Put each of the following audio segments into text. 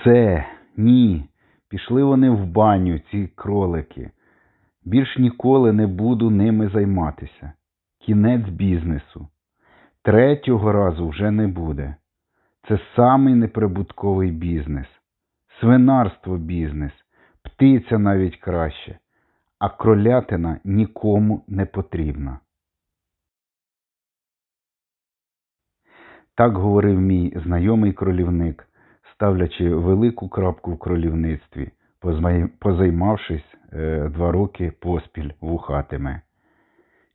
Все, ні. Пішли вони в баню, ці кролики. Більш ніколи не буду ними займатися. Кінець бізнесу. Третього разу вже не буде. Це самий неприбутковий бізнес. Свинарство бізнес, птиця навіть краще, а кролятина нікому не потрібна. Так говорив мій знайомий кролівник, ставлячи велику крапку в кролівництві, позаймавшись е, два роки поспіль вухатиме.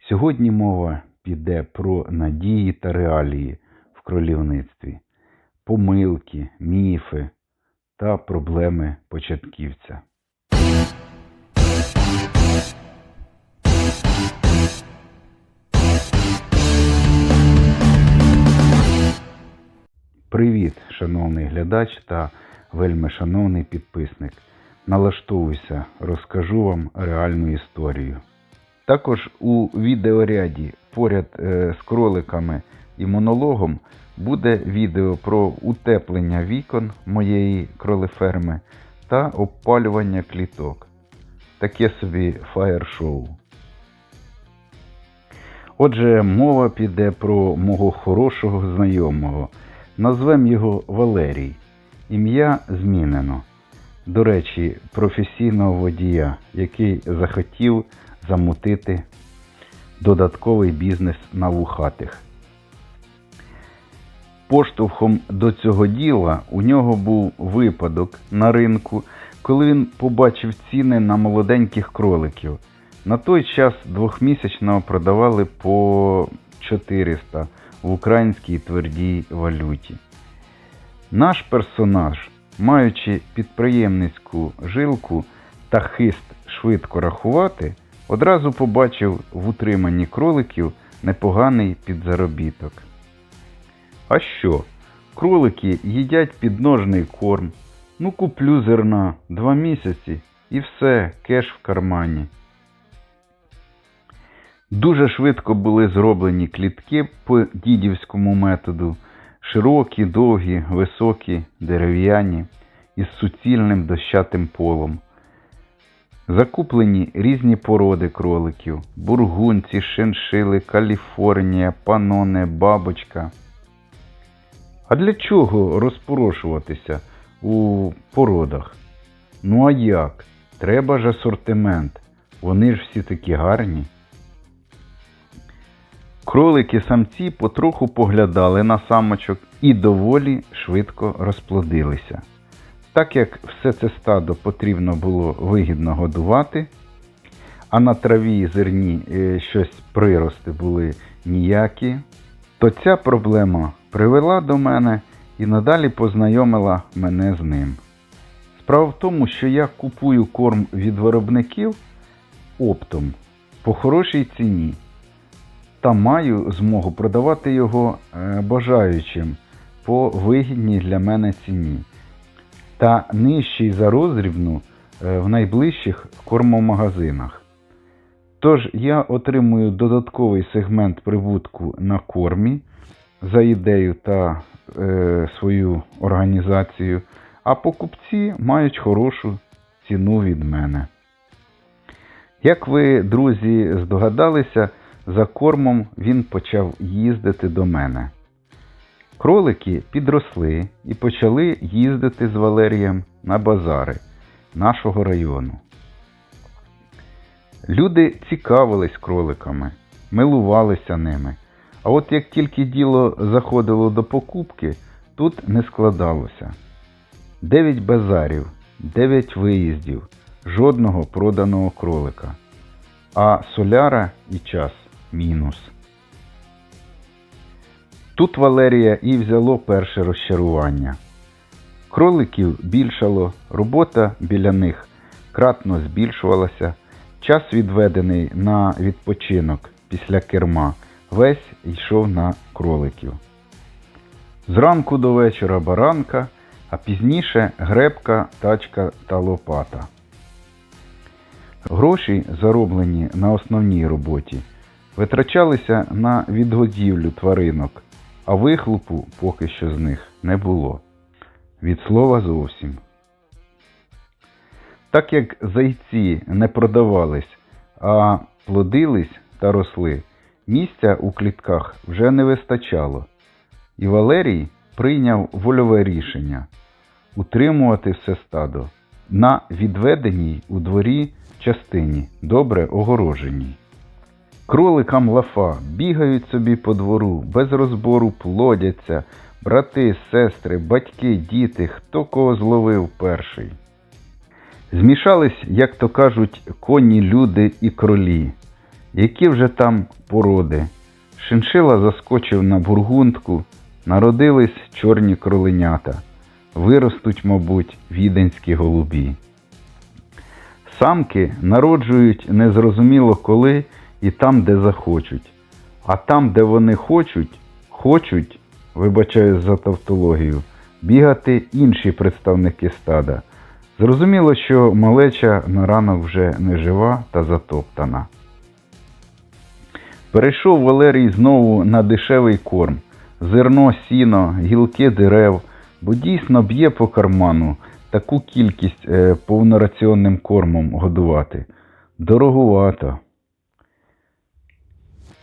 Сьогодні мова піде про надії та реалії в кролівництві, помилки, міфи та проблеми початківця. Привіт, шановний глядач та вельми шановний підписник. Налаштовуйся, розкажу вам реальну історію. Також у відеоряді поряд е, з кроликами і монологом буде відео про утеплення вікон моєї кролеферми та обпалювання кліток. Таке собі фаєр-шоу. Отже, мова піде про мого хорошого знайомого. Назвем його Валерій. Ім'я змінено. До речі, професійного водія, який захотів замутити додатковий бізнес на вухатих. Поштовхом до цього діла у нього був випадок на ринку, коли він побачив ціни на молоденьких кроликів. На той час двохмісячного продавали по 400 в українській твердій валюті. Наш персонаж, маючи підприємницьку жилку та хист швидко рахувати, одразу побачив в утриманні кроликів непоганий підзаробіток. А що? Кролики їдять підножний корм. Ну куплю зерна два місяці і все, кеш в кармані. Дуже швидко були зроблені клітки по дідівському методу, широкі, довгі, високі, дерев'яні, із суцільним дощатим полом. Закуплені різні породи кроликів: бургунці, шиншили, Каліфорнія, паноне, бабочка. А для чого розпорошуватися у породах? Ну а як? Треба ж асортимент. Вони ж всі такі гарні. Кролики самці потроху поглядали на самочок і доволі швидко розплодилися. Так як все це стадо потрібно було вигідно годувати, а на траві і зерні е, щось прирости були ніякі, то ця проблема привела до мене і надалі познайомила мене з ним. Справа в тому, що я купую корм від виробників оптом по хорошій ціні та маю змогу продавати його е, бажаючим по вигідній для мене ціні та нижчий за розрібну е, в найближчих кормомагазинах. Тож я отримую додатковий сегмент прибутку на кормі за ідею та е, свою організацію, а покупці мають хорошу ціну від мене. Як ви, друзі, здогадалися, за кормом він почав їздити до мене. Кролики підросли і почали їздити з Валерієм на базари нашого району. Люди цікавились кроликами, милувалися ними. А от як тільки діло заходило до покупки, тут не складалося. Дев'ять базарів, дев'ять виїздів, жодного проданого кролика. А соляра і час мінус. Тут Валерія і взяло перше розчарування. Кроликів більшало, робота біля них кратно збільшувалася, час відведений на відпочинок після керма весь йшов на кроликів. Зранку до вечора баранка, а пізніше гребка, тачка та лопата. Гроші, зароблені на основній роботі, витрачалися на відгодівлю тваринок, а вихлопу поки що з них не було. від слова зовсім. Так як зайці не продавались, а плодились та росли, місця у клітках вже не вистачало, і Валерій прийняв вольове рішення утримувати все стадо на відведеній у дворі частині, добре огороженій. Кроликам лафа бігають собі по двору, без розбору плодяться, брати, сестри, батьки, діти, хто кого зловив перший. Змішались, як то кажуть, коні, люди і кролі. Які вже там породи. Шиншила заскочив на бургундку, народились чорні кроленята. Виростуть, мабуть, віденські голубі. Самки народжують незрозуміло коли і там, де захочуть. А там, де вони хочуть, хочуть, вибачаю за тавтологію, бігати інші представники стада. Зрозуміло, що малеча на ранок вже не жива та затоптана. Перейшов Валерій знову на дешевий корм, зерно, сіно, гілки дерев, бо дійсно б'є по карману таку кількість е, повнораціонним кормом годувати. Дорогувато.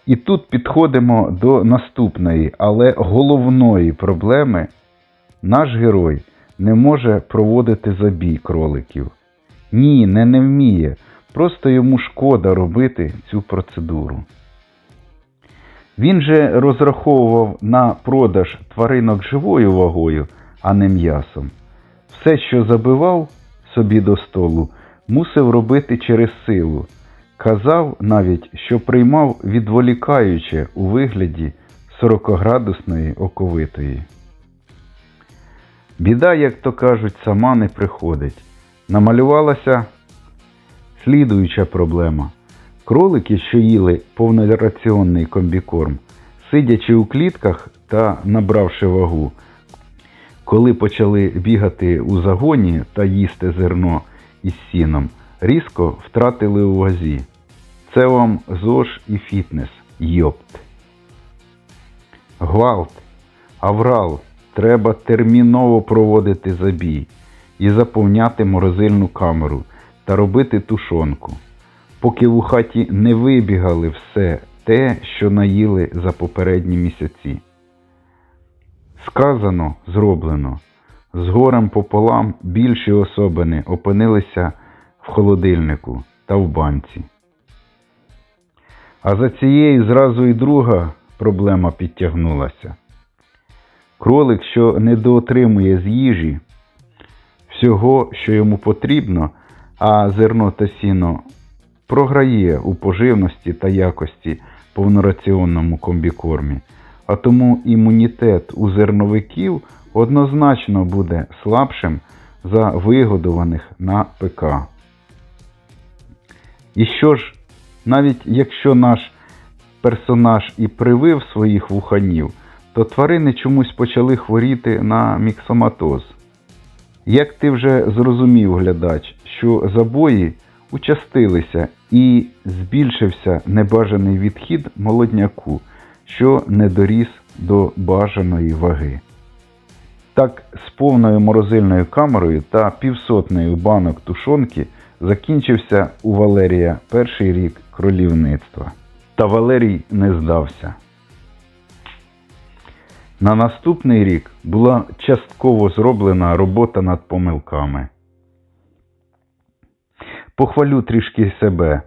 І тут підходимо до наступної, але головної проблеми. Наш герой не може проводити забій кроликів. Ні, не не вміє. Просто йому шкода робити цю процедуру. Він же розраховував на продаж тваринок живою вагою, а не м'ясом. Все, що забивав собі до столу, мусив робити через силу. Казав навіть, що приймав відволікаюче у вигляді 40-градусної оковитої. Біда, як то кажуть, сама не приходить. Намалювалася слідуюча проблема. Кролики, що їли повнораціонний комбікорм, сидячи у клітках та набравши вагу, коли почали бігати у загоні та їсти зерно із сіном, різко втратили у вазі. Це вам ЗОЖ і фітнес, йопт. Гвалт, аврал, треба терміново проводити забій і заповняти морозильну камеру та робити тушонку, поки в хаті не вибігали все те, що наїли за попередні місяці. Сказано, зроблено. З горем пополам більші особини опинилися в холодильнику та в банці. А за цією зразу і друга проблема підтягнулася. Кролик, що недоотримує з їжі всього, що йому потрібно, а зерно та сіно програє у поживності та якості повнораціонному комбікормі, а тому імунітет у зерновиків однозначно буде слабшим за вигодованих на ПК. І що ж, навіть якщо наш персонаж і привив своїх вуханів, то тварини чомусь почали хворіти на міксоматоз. Як ти вже зрозумів, глядач, що забої участилися і збільшився небажаний відхід молодняку, що не доріс до бажаної ваги. Так, з повною морозильною камерою та півсотнею банок тушонки закінчився у Валерія перший рік кролівництва. Та Валерій не здався. На наступний рік була частково зроблена робота над помилками. Похвалю трішки себе.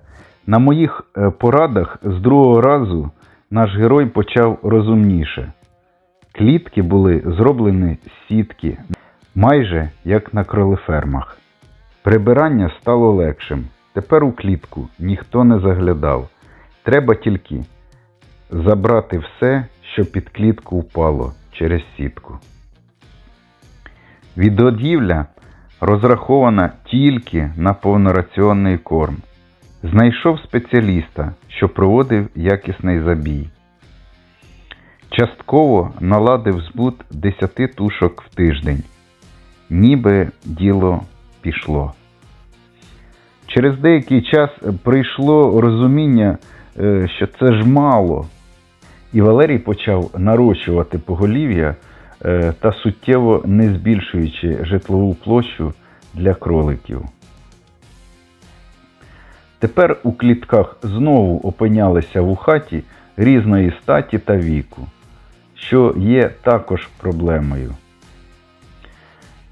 На моїх е, порадах з другого разу наш герой почав розумніше. Клітки були зроблені з сітки, майже як на кролефермах. Прибирання стало легшим. Тепер у клітку ніхто не заглядав. Треба тільки забрати все, що під клітку впало через сітку. Відгодівля розрахована тільки на повнораціонний корм. Знайшов спеціаліста, що проводив якісний забій. Частково наладив збут 10 тушок в тиждень. Ніби діло пішло. Через деякий час прийшло розуміння, е, що це ж мало. І Валерій почав нарощувати поголів'я е, та суттєво не збільшуючи житлову площу для кроликів. Тепер у клітках знову опинялися в хаті різної статі та віку, що є також проблемою.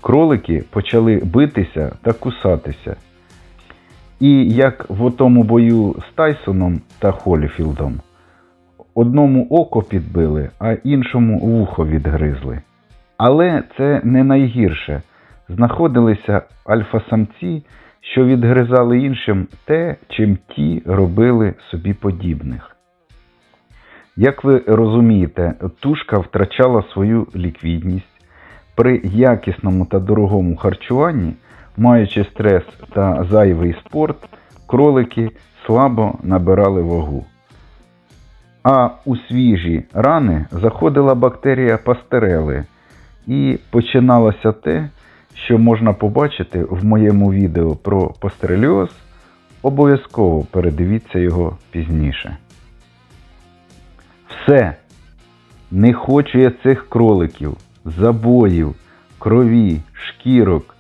Кролики почали битися та кусатися. І як в отому бою з Тайсоном та Холіфілдом, одному око підбили, а іншому вухо відгризли. Але це не найгірше. Знаходилися альфа-самці, що відгризали іншим те, чим ті робили собі подібних. Як ви розумієте, тушка втрачала свою ліквідність. При якісному та дорогому харчуванні, маючи стрес та зайвий спорт, кролики слабо набирали вагу. А у свіжі рани заходила бактерія пастерели, і починалося те, що можна побачити в моєму відео про пастереліоз. Обов'язково передивіться його пізніше. Все. Не хочу я цих кроликів, забоїв, крові, шкірок,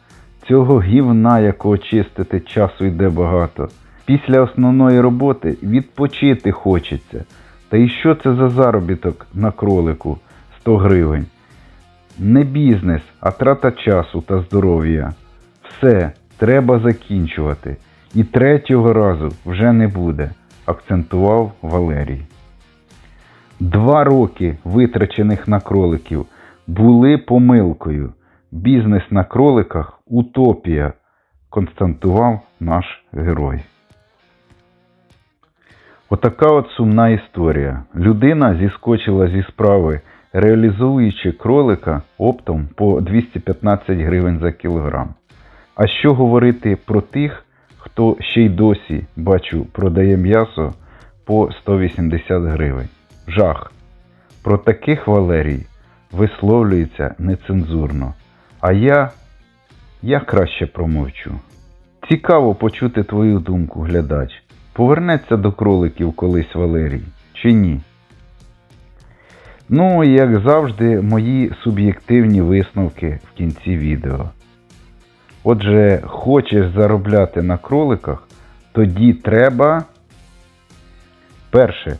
цього гівна, якого чистити часу йде багато. Після основної роботи відпочити хочеться. Та і що це за заробіток на кролику 100 гривень? Не бізнес, а трата часу та здоров'я. Все, треба закінчувати. І третього разу вже не буде, акцентував Валерій. Два роки витрачених на кроликів були помилкою. Бізнес на кроликах утопія, констатував наш герой. Отака от сумна історія. Людина зіскочила зі справи, реалізуючи кролика оптом по 215 гривень за кілограм. А що говорити про тих, хто ще й досі, бачу, продає м'ясо по 180 гривень? Жах. Про таких Валерій висловлюється нецензурно. А я. я краще промовчу. Цікаво почути твою думку, глядач. Повернеться до кроликів колись Валерій, чи ні? Ну, як завжди, мої суб'єктивні висновки в кінці відео. Отже, хочеш заробляти на кроликах, тоді треба. Перше.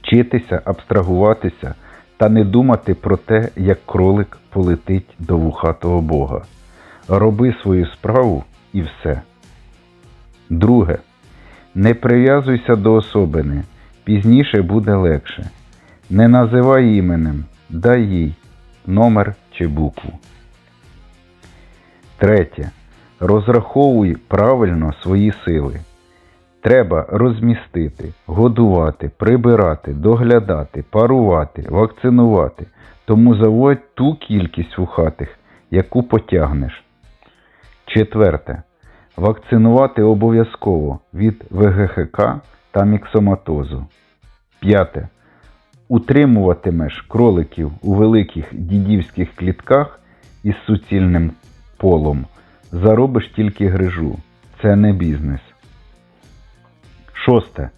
Вчитися абстрагуватися та не думати про те, як кролик полетить до вухатого Бога. Роби свою справу і все. Друге. Не прив'язуйся до особини, пізніше буде легше. Не називай іменем, дай їй номер чи букву. Третє. Розраховуй правильно свої сили. Треба розмістити, годувати, прибирати, доглядати, парувати, вакцинувати. Тому заводь ту кількість вухатих, яку потягнеш. Четверте. Вакцинувати обов'язково від ВГХК та міксоматозу. П'яте. Утримуватимеш кроликів у великих дідівських клітках із суцільним полом. Заробиш тільки грижу. Це не бізнес. Шосте.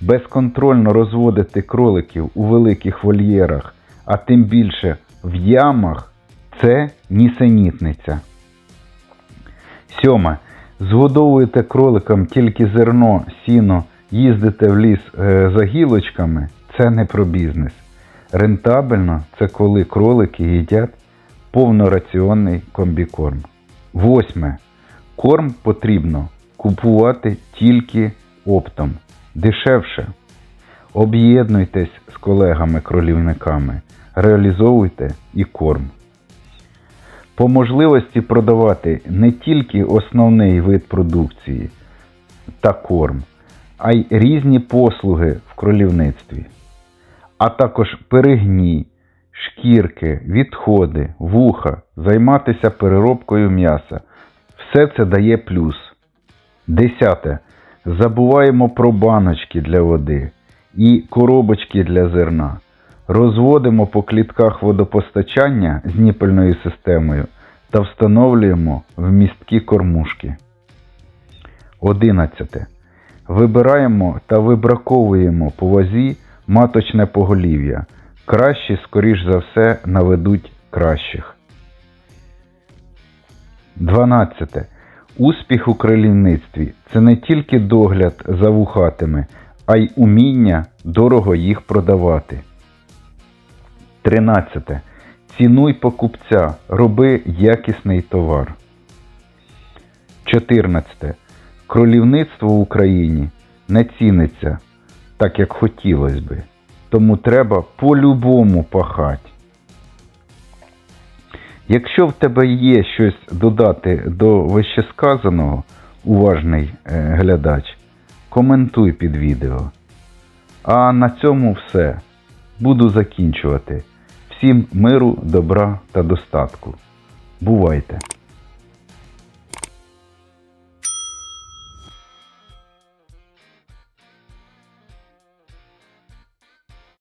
Безконтрольно розводити кроликів у великих вольєрах, а тим більше в ямах це нісенітниця. Сьоме. Згодовуєте кроликам тільки зерно, сіно, їздите в ліс е, за гілочками це не про бізнес. Рентабельно це коли кролики їдять повнораціонний комбікорм. Восьме. Корм потрібно купувати тільки оптом. Дешевше. Об'єднуйтесь з колегами-кролівниками, реалізовуйте і корм. По можливості продавати не тільки основний вид продукції та корм, а й різні послуги в кролівництві, а також перегній, шкірки, відходи, вуха, займатися переробкою м'яса. Все це дає плюс. Десяте. Забуваємо про баночки для води і коробочки для зерна. Розводимо по клітках водопостачання з ніпельною системою та встановлюємо вмісткі кормушки. 11. Вибираємо та вибраковуємо по вазі маточне поголів'я. Кращі, скоріш за все, наведуть кращих. 12. Успіх у кролівництві це не тільки догляд за вухатими, а й уміння дорого їх продавати. 13. Цінуй покупця, роби якісний товар. 14. Кролівництво в Україні не ціниться так, як хотілося би. Тому треба по-любому пахати. Якщо в тебе є щось додати до вищесказаного, уважний е, глядач, коментуй під відео. А на цьому все. Буду закінчувати. Всім миру, добра та достатку. Бувайте!